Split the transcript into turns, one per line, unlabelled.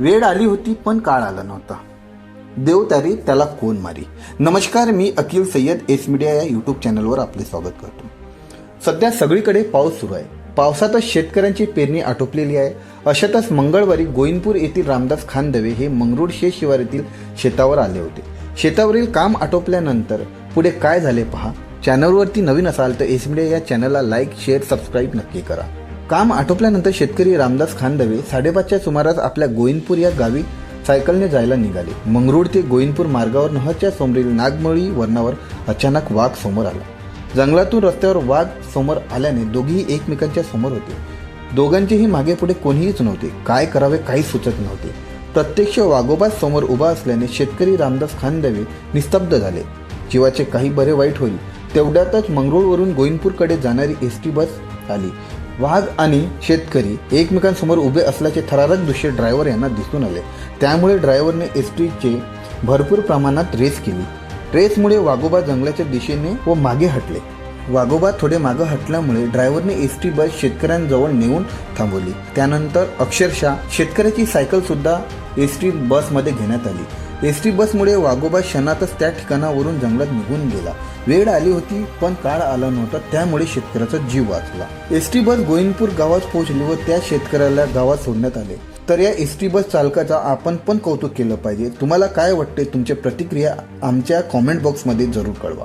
वेळ आली होती पण काळ आला नव्हता. देव तारी त्याला कोण मारी. नमस्कार मी अखिल सय्यद एस मीडिया या यूट्यूब चॅनलवर आपले स्वागत करतो. सध्या सगळीकडे पाऊस सुरू आहे. पावसातच शेतकऱ्यांची पेरणी आटोपलेली आहे. अशातच मंगळवारी गोविंदपूर येथील रामदास खानदवे हे मंगरूळ शेत शिवार शेतावर आले होते. शेतावरील काम आटोपल्यानंतर पुढे काय झाले पहा? चॅनलवरती नवीन असाल तर एस मीडिया या चॅनलला लाईक शेअर सबस्क्राईब नक्की करा. काम आटोपल्यानंतर शेतकरी रामदास खानदवे साडेपाचच्या सुमारास आपल्या गोविंदपूर या गावी सायकलने जायला निघाले. मंगरूळ ते गोविंदपूर मार्गावर नहरच्या समोरील नागमळी वरणावर अचानक वाघ समोर आला. जंगलातून रस्त्यावर वाघ समोर आल्याने दोघेही एकमेकांच्या समोर होते. दोघांचेही मागे पुढे कोणीहीच नव्हते. काय करावे काही सुचत नव्हते. प्रत्यक्ष वाघोबाच समोर उभा असल्याने शेतकरी रामदास खानदवे निस्तब्ध झाले. जीवाचे काही बरे वाईट होईल. तेवढ्यातच मंगरूळवरून गोविंदपूरकडे जाणारी एस टी बस आली. वाघ आणि शेतकरी एकमेकांसमोर उभे असल्याचे थरारक दृश्य ड्रायव्हर यांना दिसून आले. त्यामुळे ड्रायव्हरने एस टीचे भरपूर प्रमाणात रेस केली. रेसमुळे वाघोबा जंगलाच्या दिशेने व मागे हटले. वाघोबा थोडे मागे हटल्यामुळे ड्रायव्हरने एस टी बस शेतकऱ्यांजवळ नेऊन थांबवली. त्यानंतर अक्षरशः शेतकऱ्याची सायकल सुद्धा एस टी बसमध्ये घेण्यात आली. एस टी बसमुळे वाघोबा क्षणातच त्या ठिकाणावरून जंगलात निघून गेला. वेळ आली होती पण काळ आला नव्हता त्यामुळे शेतकऱ्याचा जीव वाचला. एस टी बस गोविंदपूर गावात पोहोचली व त्या शेतकऱ्याला गावात सोडण्यात आले. तर या एस टी बस चालकाचा आपण पण कौतुक केलं पाहिजे. तुम्हाला काय वाटते तुमच्या प्रतिक्रिया आमच्या कॉमेंट बॉक्समध्ये जरूर कळवा.